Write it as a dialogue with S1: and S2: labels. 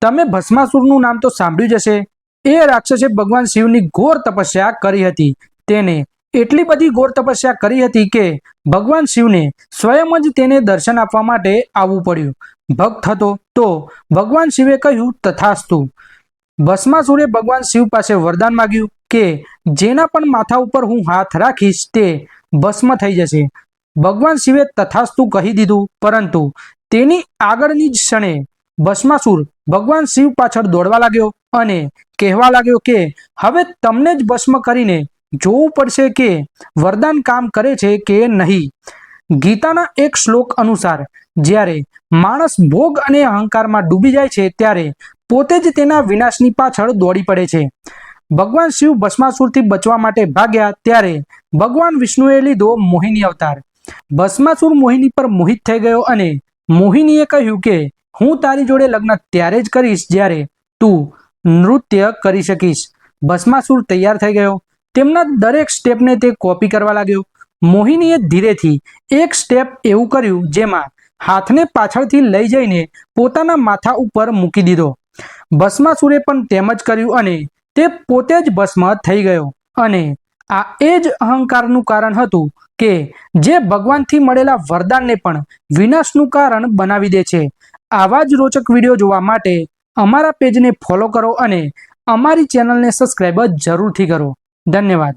S1: તમે ભસ્માસુરનું નામ તો સાંભળ્યું જ હશે. એ રાક્ષસે ભગવાન શિવની ઘોર તપસ્યા કરી હતી. તેને એટલી બધી ઘોર તપસ્યા કરી હતી કે ભગવાન શિવને સ્વયં જ તેને દર્શન આપવા માટે આવવું પડ્યું. ભક્ત હતો તો ભગવાન શિવે કહ્યું, તથાસ્તુ. ભસ્માસુરે ભગવાન શિવ પાસે વરદાન માગ્યું કે જેના પણ માથા ઉપર હું હાથ રાખીશ તે ભસ્મ થઈ જશે. ભગવાન શિવે તથાસ્તુ કહી દીધું, પરંતુ તેની આગળની જ ક્ષણે ભસ્માસુર ભગવાન શિવ પાછળ દોડવા લાગ્યો અને કહેવા લાગ્યો કે, હવે તમને જ ભસ્મ કરીને જોવું પડશે કે વરદાન કામ કરે છે કે નહીં. ગીતાના એક શ્લોક અનુસાર, જ્યારે માણસ ભોગ અને અહંકારમાં ડૂબી જાય છે, ત્યારે પોતે જ તેના વિનાશની પાછળ દોડી પડે છે. ભગવાન શિવ ભસ્માસુરથી બચવા માટે ભાગ્યા, ત્યારે ભગવાન વિષ્ણુએ લીધો મોહિની અવતાર. ભસ્માસુર મોહિની પર મોહિત થઈ ગયો અને મોહિનીએ કહ્યું કે હું તારી જોડે લગ્ન ત્યારે જ કરીશ જ્યારે તું નૃત્ય કરી શકીશ. ભસ્માસુર તૈયાર થઈ ગયો. તેમના દરેક સ્ટેપને તે કોપી કરવા લાગ્યો. મોહિનીએ ધીરેથી એક સ્ટેપ એવું કર્યું જેમાં હાથને પાછળથી લઈ જઈને પોતાના માથા ઉપર મૂકી દીધો. ભસ્માસુરે પણ તેમ જ કર્યું અને તે પોતે જ ભસ્મ થઈ ગયો. અને આ એ જ અહંકારનું કારણ હતું કે જે ભગવાનથી મળેલા વરદાનને પણ વિનાશનું કારણ બનાવી દે છે. આવા જ રોચક વીડિયો જોવા માટે અમારા પેજને ફોલો કરો અને અમારી ચેનલને સબસ્ક્રાઈબ જરૂરથી કરો. ધન્યવાદ.